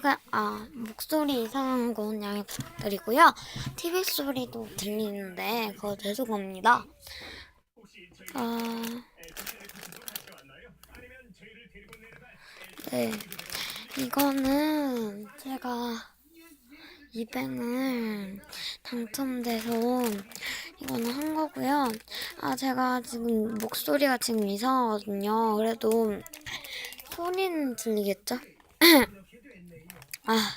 제가 아 목소리 이상한 건 양해 부탁드리고요. TV 소리도 들리는데 그거 죄송합니다. 아 네. 이거는 제가 이뱅을 당첨돼서 이거는 한 거고요. 아, 제가 지금 목소리가 지금 이상하거든요. 그래도 소리는 들리겠죠? 아,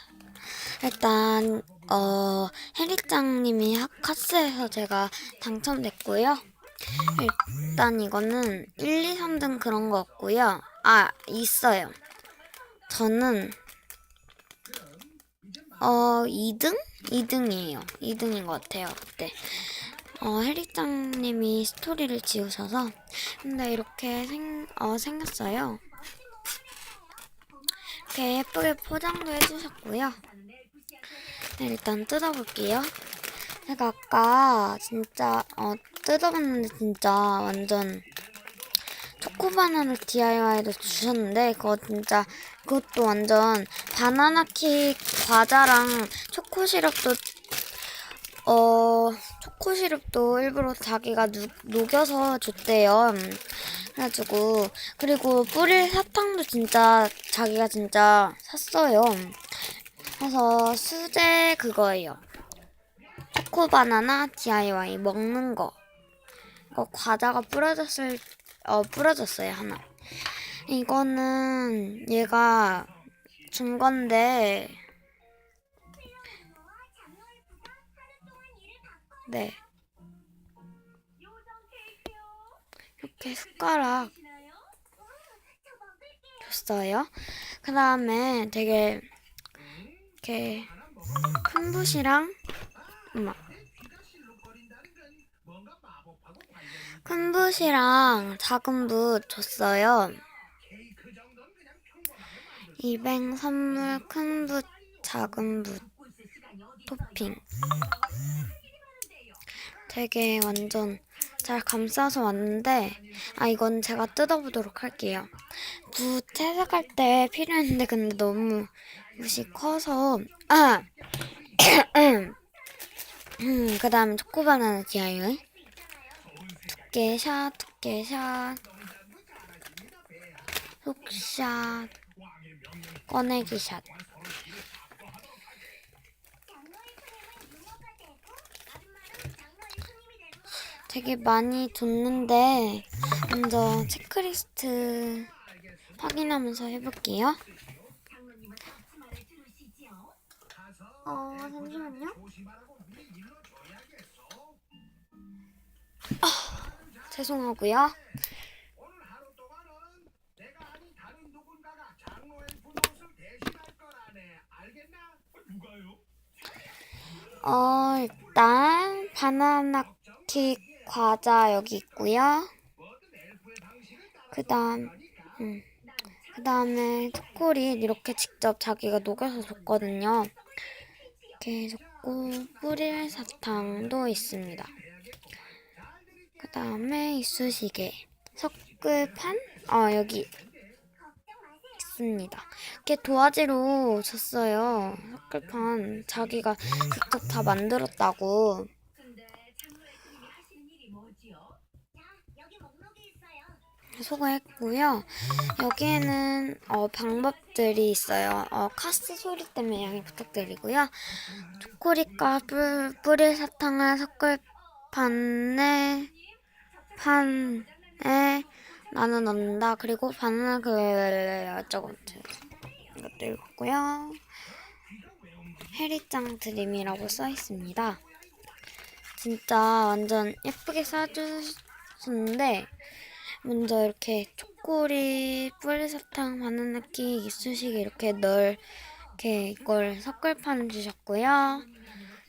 일단, 어, 해리짱님이 카스에서 제가 당첨됐고요. 일단 이거는 1, 2, 3등 그런 거 없고요. 아, 있어요. 저는 어 2등? 2등이에요. 2등인 것 같아요. 그때 어 해리짱님이 스토리를 지우셔서 근데 이렇게 생 어, 생겼어요. 이렇게 예쁘게 포장도 해주셨고요. 네, 일단 뜯어볼게요. 제가 아까 진짜 어 뜯어봤는데 진짜 완전 초코바나나 DIY도 주셨는데 그거 진짜 그것도 완전 바나나 킥 과자랑 초코 시럽도 어 초코 시럽도 일부러 자기가 누, 녹여서 줬대요. 그래가지고 그리고 뿌릴 사탕도 진짜 자기가 진짜 샀어요. 그래서 수제 그거예요. 초코 바나나 DIY 먹는 거. 이거 과자가 뿌려졌을 어 뿌려졌어요 하나. 이거는 얘가 준 건데 네 이렇게 숟가락 줬어요. 그 다음에 되게 이렇게 큰 붓이랑 엄마 큰 붓이랑 작은 붓 줬어요. 이뱅 선물 큰 붓, 작은 붓 토핑. 되게 완전 잘 감싸서 왔는데 아 이건 제가 뜯어보도록 할게요. 붓 채색할 때 필요했는데 근데 너무 붓이 커서 아! 음, 그 다음 초코바나나 DIY 두께 샷 두께샷. 훅샷. 꺼내기 샷 되게 많이 줬는데 먼저 체크리스트 확인하면서 해볼게요. 어, 잠시만요. 아, 죄송하고요. 어, 일단 바나나 킥 과자 여기 있고요. 그다음 음. 그다음에 초콜릿 이렇게 직접 자기가 녹여서 줬거든요. 이렇게 줬고 뿌릴 사탕도 있습니다. 그다음에 이쑤시개, 석글판 어 여기 있습니다. 이렇게 도화지로 줬어요. 석글판 자기가 직접 다 만들었다고. 수고했고요. 여기에는 어, 방법들이 있어요. 어, 카스 소리 때문에 양해 부탁드리고요. 초콜릿과 뿌, 뿌릴 사탕을 섞을 판에 판에 나는 넣는다. 그리고 바나나 그 어쩌고 이것도 읽었고요. 해리짱 드림이라고 써 있습니다. 진짜 완전 예쁘게 써주셨는데 먼저 이렇게 초콜릿, 뿌리사탕, 바나나키, 이쑤시개 이렇게 널 이렇게 이걸 섞을판 주셨고요.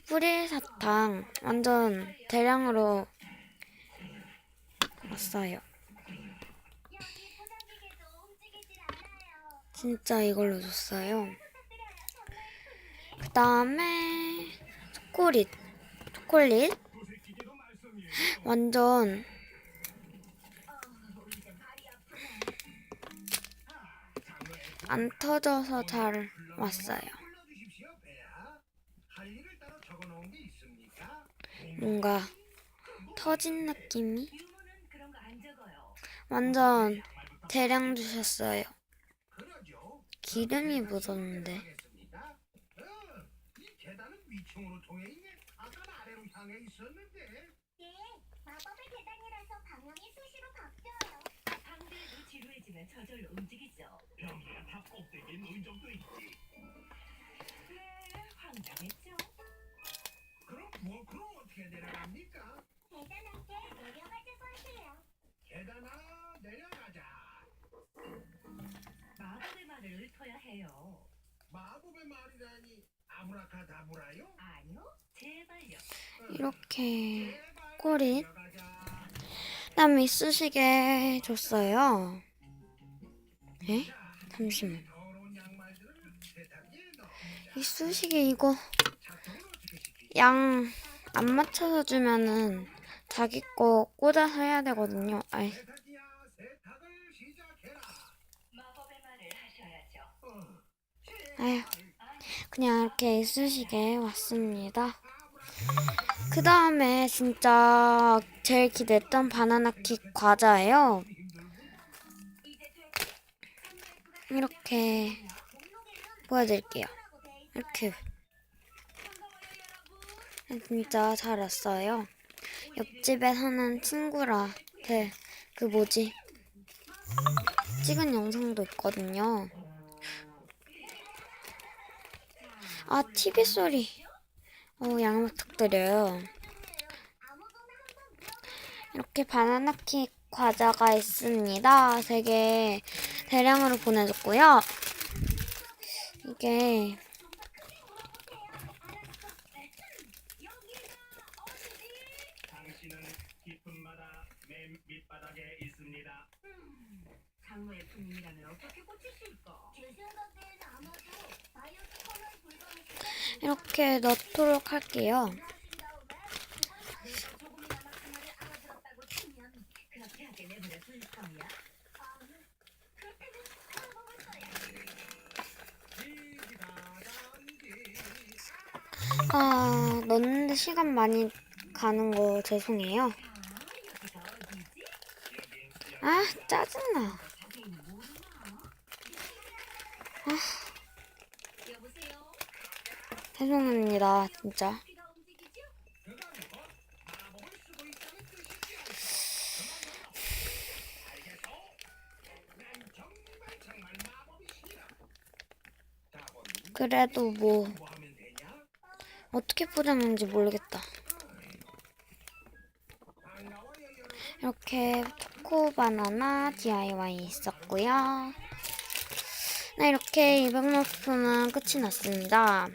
뿌리사탕 완전 대량으로 왔어요. 진짜 이걸로 줬어요. 그 다음에 초콜릿, 초콜릿 완전 안 터져서 잘 왔어요. 뭔가 터진 느낌이. 완전 대량 주셨어요. 기름이 묻었는데. 계단은 위층으로 통해 있네. 아까는 아래로 향해 있었는데. 네, 마법의 계단이라서 방향이 수시로 바뀌어요. 상대도 지루해지면 저절로 움직이죠. 병이야 다 꼭대기에 놓인 적도 있지. 네, 황당했죠. 그럼 뭐 그럼 어떻게 내려갑니까? 계단 함께 내려가줄 것이에요. 계단 하나 내려가자. 마법의 말을 읊어야 해요. 마법의 말이라니 아브라카다브라요? 아니요, 제발요. 이렇게 내려가자. 땀 이쑤시개 줬어요. 에? 잠시만. 양말들을 세탁기에 넣어. 이쑤시개 이거? 양 안 맞춰서 주면은 자기 거 꽂아서 해야 되거든요. 아이, 아휴. 그냥 이렇게 이쑤시개 왔습니다. 그 다음에 진짜 제일 기대했던 바나나 킥 과자예요. 이렇게 보여드릴게요. 이렇게 진짜 잘 왔어요. 옆집에 사는 친구한테 그 뭐지 찍은 영상도 있거든요. 아 TV 소리. 어 양해 부탁드려요. 이렇게 바나나 킥 과자가 있습니다. 되게 대량으로 보내줬고요. 이게. 이렇게 넣도록 할게요. 조금이나마 그 말을 알아들었다고 치면 그렇게 하게 내버려 둘 겁니다. 그렇다면 방법을 써야지. 지지다단지. 아 넣는데 시간 많이 가는 거 죄송해요. 아 짜증나. 여보세요? 죄송합니다 진짜. 그래도 뭐? 어떻게 포장하는지 모르겠다. 이렇게 초코 바나나 DIY 있었고요. 네, 이렇게 200명품은 끝이 났습니다.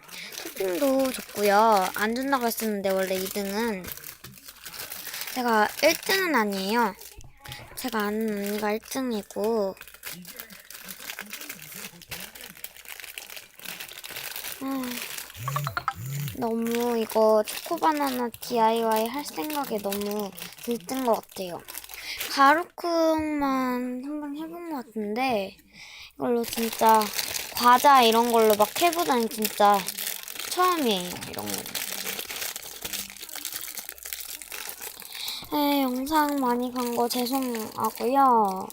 토핑도 줬고요. 안 준다고 했었는데 원래 2등은 제가 1등은 아니에요. 제가 아는 언니가 1등이고 너무 이거 초코바나나 DIY 할 생각에 너무 들뜬 것 같아요. 가루콩만 한번 해본 것 같은데 이걸로 진짜 과자 이런 걸로 막 해보다니 진짜 처음이에요. 이런 거. 네, 영상 많이 간 거 죄송하고요.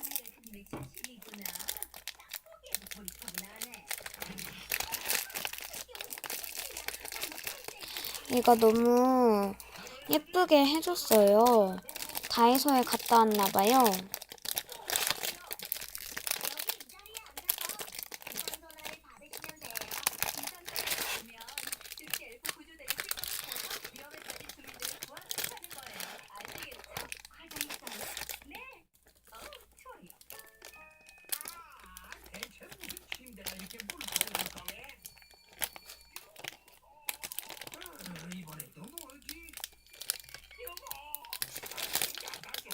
내 자신이구나. 보기에도 돌이켜보나 하네. 이거 너무 예쁘게 해줬어요. 다이소에 갔다 왔나봐요. 전화를 받으시면 돼요. 보면 즉시 엘프 구조대를 씹어서 위험에 빠진 주민들을 구하는 거예요. 아시겠죠? 과장했어요? 네. 어우, 좋아요. 아, 대체 무슨 침대가 이렇게 물컹물컹해? 아, 이번엔 또 뭐지? 여보, 나가줘.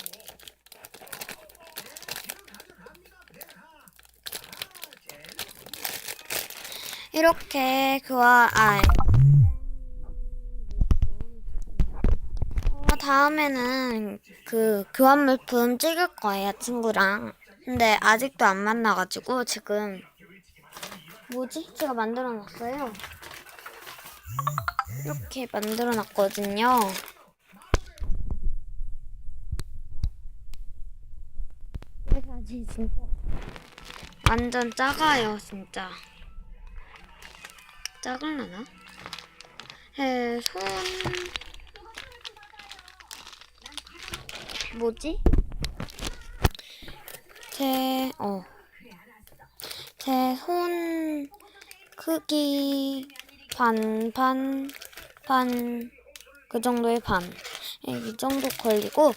배를 가져갑니다, 배하. 아, 제일 이렇게 그와 아 어, 다음에는 그 교환 물품 찍을 거예요 친구랑 근데 아직도 안 만나가지고 지금 뭐지? 제가 만들어 놨어요. 이렇게 만들어 놨거든요. 이 사진 진짜 완전 작아요, 진짜. 작을라나? 에, 손 뭐지? 제, 어. 제 손 크기 반, 반, 반, 그 정도의 반. 예, 이 정도 걸리고,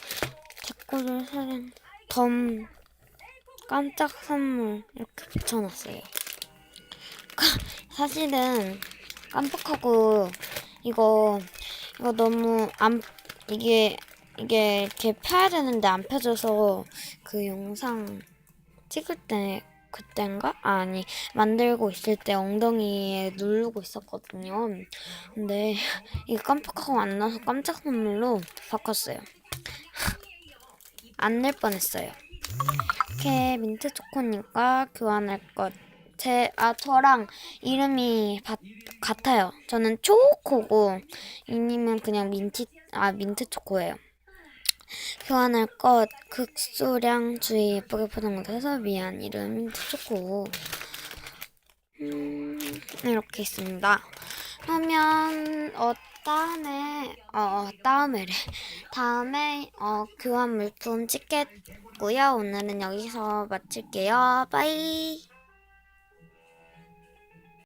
제 거를 사진, 덤, 깜짝 선물, 이렇게 붙여놨어요. 사실은 깜빡하고, 이거, 이거 너무 안, 이게, 이게 이렇게 펴야 되는데 안 펴져서 그 영상 찍을 때 그땐가? 아니 만들고 있을 때 엉덩이에 누르고 있었거든요. 근데 이게 깜빡하고 안 나서 깜짝 선물로 바꿨어요. 안 낼 뻔했어요. 이렇게 민트 초코니까 교환할 것. 제, 아, 저랑 이름이 바, 같아요. 저는 초코고, 이님은 그냥 민트, 아, 민트 초코예요. 교환할 것 극소량 주의 예쁘게 포장 못해서 미안. 이름 민트 초코. 음 이렇게 있습니다. 그러면 어 다음에 어 다음에래. 다음에 어 교환 물품 찍겠고요. 오늘은 여기서 마칠게요. 빠이